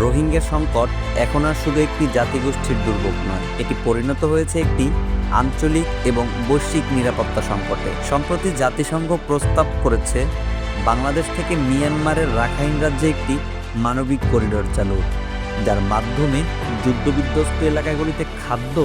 রোহিঙ্গা সংকট এখন আর শুধু একটি জাতিগোষ্ঠীর দুর্ভোগ নয়, এটি পরিণত হয়েছে একটি আঞ্চলিক এবং বৈশ্বিক নিরাপত্তা সংকটে। সম্প্রতি জাতিসংঘ প্রস্তাব করেছে, বাংলাদেশ থেকে মিয়ানমারের রাখাইন রাজ্যে একটি মানবিক করিডোর চালু। যার মাধ্যমে যুদ্ধবিধ্বস্ত এলাকাগুলিতে খাদ্য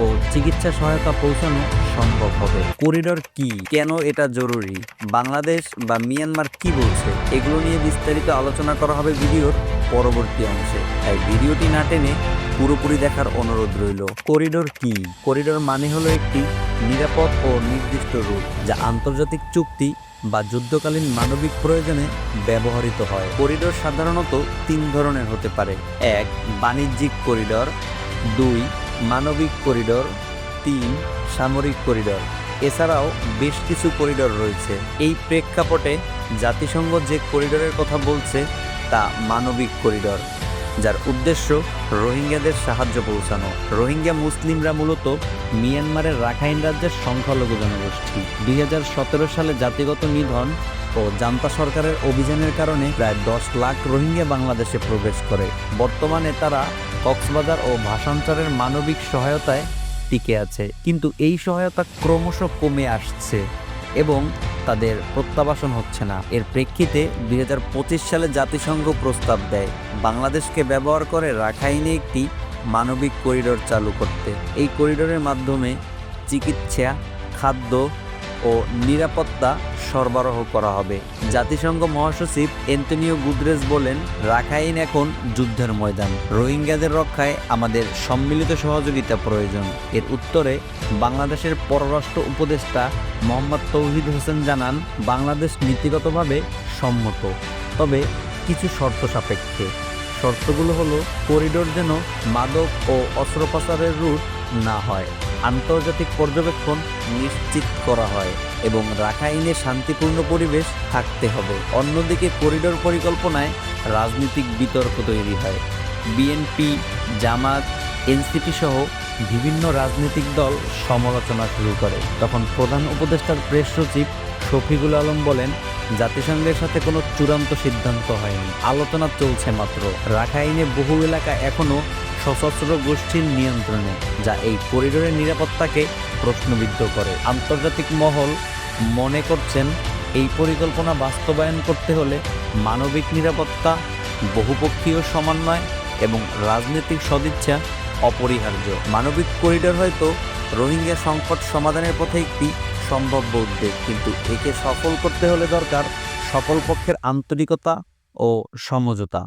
ও চিকিৎসা সহায়তা পৌঁছানো সম্ভব হবে। করিডোর কি? কেন এটা জরুরি? বাংলাদেশ বা মিয়ানমার কি বলছে? এগুলো নিয়ে বিস্তারিত আলোচনা করা হবে ভিডিওর পরবর্তী অংশে। তাই ভিডিওটি না টেনে পুরোপুরি দেখার অনুরোধ রইল। করিডোর কি? করিডোর মানে হলো একটি নিরাপদ ও নির্দিষ্ট রুট যা আন্তর্জাতিক চুক্তি বা যুদ্ধকালীন মানবিক প্রয়োজনে ব্যবহৃত হয়। করিডোর সাধারণত তিন ধরনের হতে পারে। এক, বাণিজ্যিক করিডোর। দুই, মানবিক করিডোর। তিন, সামরিক করিডোর। এছাড়াও বেশ কিছু করিডোর রয়েছে। এই প্রেক্ষাপটে জাতিসংঘ যে করিডোরের কথা বলছে তা মানবিক করিডোর। যার উদ্দেশ্য রোহিঙ্গাদের সাহায্য পৌঁছানো। রোহিঙ্গা মুসলিমরা মূলত মিয়ানমারের রাখাইন রাজ্যের সংখ্যালঘু জনগোষ্ঠী। দুই হাজার সতেরো সালে জাতিগত নিধন ও জান্তা সরকারের অভিযানের কারণে প্রায় দশ লাখ রোহিঙ্গা বাংলাদেশে প্রবেশ করে। বর্তমানে তারা কক্সবাজার ও ভাষান্তরের মানবিক সহায়তায় টিকে আছে। কিন্তু এই সহায়তা ক্রমশ কমে আসছে এবং তাদের প্রত্যাবাসন হচ্ছে না। এর প্রেক্ষিতে দু হাজার পঁচিশ সালে জাতিসংঘ প্রস্তাব দেয়, বাংলাদেশকে ব্যবহার করে রাখাইনে একটি মানবিক করিডোর চালু করতে। এই করিডোরের মাধ্যমে চিকিৎসা, খাদ্য ও নিরাপত্তা সরবরাহ করা হবে। জাতিসংঘ মহাসচিব এন্টনিও গুদরেস বলেন, রাখাইন এখন যুদ্ধের ময়দান। রোহিঙ্গাদের রক্ষায় আমাদের সম্মিলিত সহযোগিতা প্রয়োজন। এর উত্তরে, বাংলাদেশের পররাষ্ট্র উপদেষ্টা মোহাম্মদ তৌহিদ হোসেন জানান, বাংলাদেশ নীতিগতভাবে সম্মত। তবে কিছু শর্ত সাপেক্ষে। শর্তগুলো হলো, করিডোর যেন মাদক ও অস্ত্র পাচারের রুট না হয়। আন্তর্জাতিক পর্যবেক্ষণ নিশ্চিত করা হয় এবং রাখাইনে শান্তিপূর্ণ পরিবেশ থাকতে হবে। অন্যদিকে করিডোর পরিকল্পনায় রাজনৈতিক বিতর্ক তৈরি হয়। বিএনপি, জামাত, এনসিপি সহ বিভিন্ন রাজনৈতিক দল সমালোচনা শুরু করে। তখন প্রধান উপদেষ্টার প্রেস সচিব শফিকুল আলম বলেন, জাতিসংঘের সাথে কোনো চূড়ান্ত সিদ্ধান্ত হয়নি। আলোচনা চলছে মাত্র। রাখাইনে বহু এলাকা এখনও সশস্ত্র গোষ্ঠীর নিয়ন্ত্রণে, যা এই করিডোরের নিরাপত্তাকে প্রশ্নবিদ্ধ করে। আন্তর্জাতিক মহল মনে করছেন, এই পরিকল্পনা বাস্তবায়ন করতে হলে মানবিক নিরাপত্তা, বহুপক্ষীয় সমন্বয় এবং রাজনৈতিক সদিচ্ছা অপরিহার্য। মানবিক করিডোর হয়তো রোহিঙ্গা সংকট সমাধানের পথে একটি সম্ভাব্য উদ্বেগ, কিন্তু একে সফল করতে হলে দরকার সকল পক্ষের আন্তরিকতা ও সমঝোতা।